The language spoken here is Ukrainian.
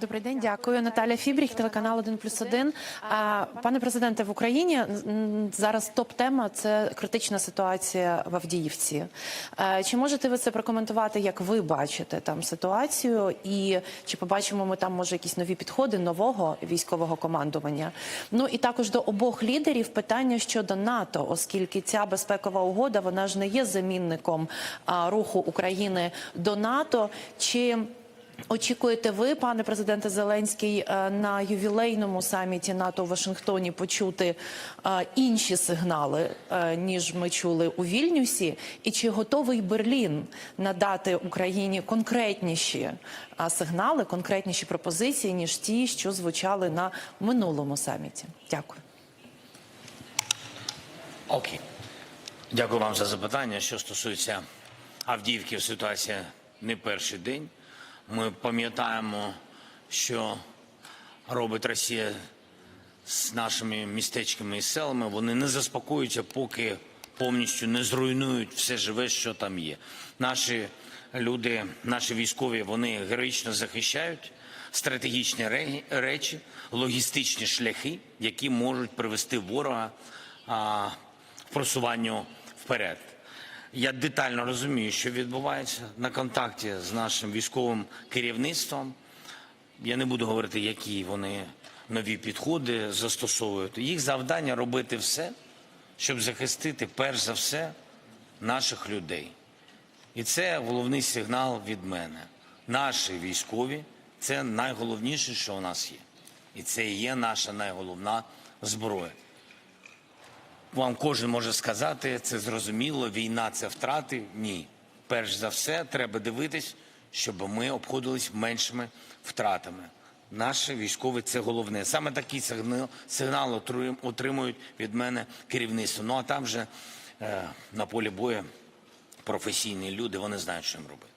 Добрий день, дякую. Наталя Фібріх, телеканал 1 плюс 1. А, Пане президенте, в Україні зараз топ-тема це критична ситуація в Авдіївці. Чи можете ви це прокоментувати, як ви бачите там ситуацію? І чи побачимо ми там може якісь нові підходи нового військового командування? Ну і також до обох лідерів питання щодо НАТО, оскільки ця безпекова угода вона ж не є замінником руху України до НАТО. Чи Очікуєте ви, пане президенте Зеленський, е, на ювілейному саміті НАТО у Вашингтоні почути е, інші сигнали, е, ніж ми чули у Вільнюсі? І чи готовий Берлін надати Україні конкретніші сигнали, конкретніші пропозиції, ніж ті, що звучали на минулому саміті? Дякую. Окей. Дякую вам за запитання. Що стосується Авдіївки, ситуація не перший день. Ми пам'ятаємо, що робить Росія з нашими містечками і селами. Вони не заспокоюються, поки повністю не зруйнують все живе, що там є. Наші люди, наші військові, вони героїчно захищають стратегічні ре- речі, логістичні шляхи, які можуть привести ворога в просуванню вперед. Я детально розумію, що відбувається на контакті з нашим військовим керівництвом. Я не буду говорити, які вони нові підходи застосовують. Їх завдання робити все, щоб захистити перш за все наших людей. І це головний сигнал від мене. Наші військові це найголовніше, що у нас є. І це є наша найголовна зброя. Вам кожен може сказати, це зрозуміло, війна це втрати. Ні. Перш за все, треба дивитись, щоб ми обходились меншими втратами. Наші військові це головне. Саме такий сигнал, отримують від мене керівництво. Ну а там вже е, на полі бою професійні люди, вони знають, що їм робити.